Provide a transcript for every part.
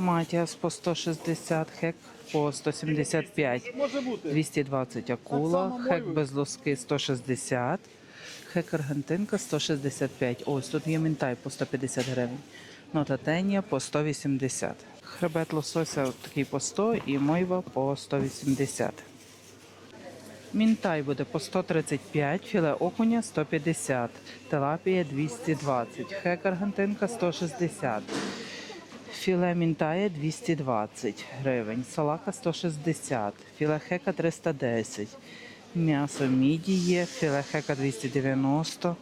Матіас по 160, хек по 175. 220 акула, хек без лоски 160, хек аргентинка 165. Ось тут є мінтай по 150 гривень. Нота тенія по 180. Хребет лосося такий по 100 і мойва по 180. Мінтай буде по 135, філе окуня 150, телапія 220, хек аргентинка 160. Філе мінтає 220 гривень, салака 160, філе хека 310, м'ясо міді є, філе хека 290,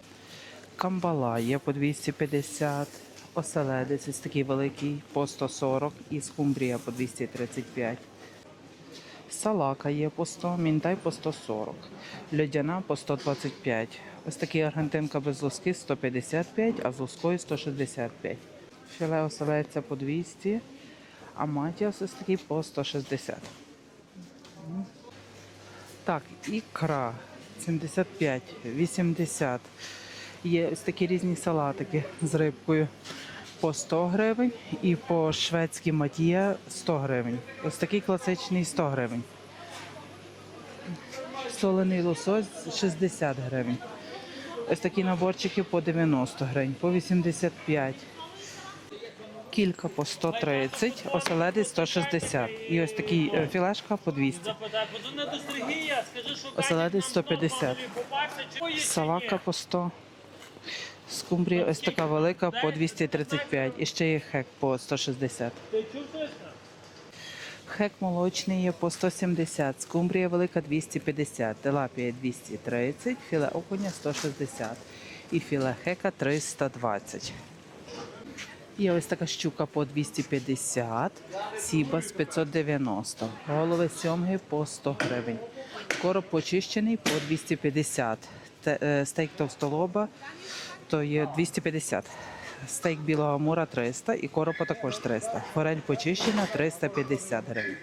камбала є по 250, оселедець такий великий по 140 і скумбрія по 235. Салака є по 100, мінтай по 140, льодяна по 125. Ось такий аргентинка без лоски 155, а з лоскою 165. Філе оселедця по 200, а матіас ось по 160. Так, ікра 75, 80. Є ось такі різні салатики з рибкою по 100 гривень і по шведській матія 100 гривень. Ось такий класичний 100 гривень. Солений лосось 60 гривень. Ось такі наборчики по 90 гривень, по 85. Кілька по 130, оселедець 160. І ось такий е, філешка по 200. Запитай, бо не до Сергія, скажи, що Оселедець 150. Салака по 100. Скумбрія ось така велика по 235. І ще є хек по 160. Ти чув точно? Хек молочний є по 170, скумбрія велика 250, телапія 230, філе окуня 160 і філе хека 320. Є ось така щука по 250, сібас 590, голови сьомги по 100 гривень. Короб почищений по 250, е, стейк товстолоба то є 250. Стейк білого мура 300 і коропа також 300. Форель почищена 350 гривень.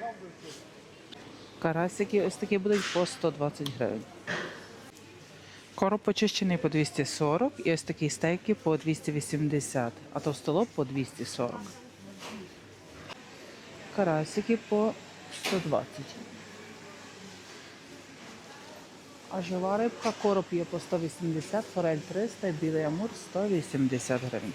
Карасики ось такі будуть по 120 гривень. Короб почищений по 240 і ось такі стейки по 280, а товстолоб по 240. Карасики по 120. А жива рибка короб є по 180, форель 300, білий амур 180 гривень.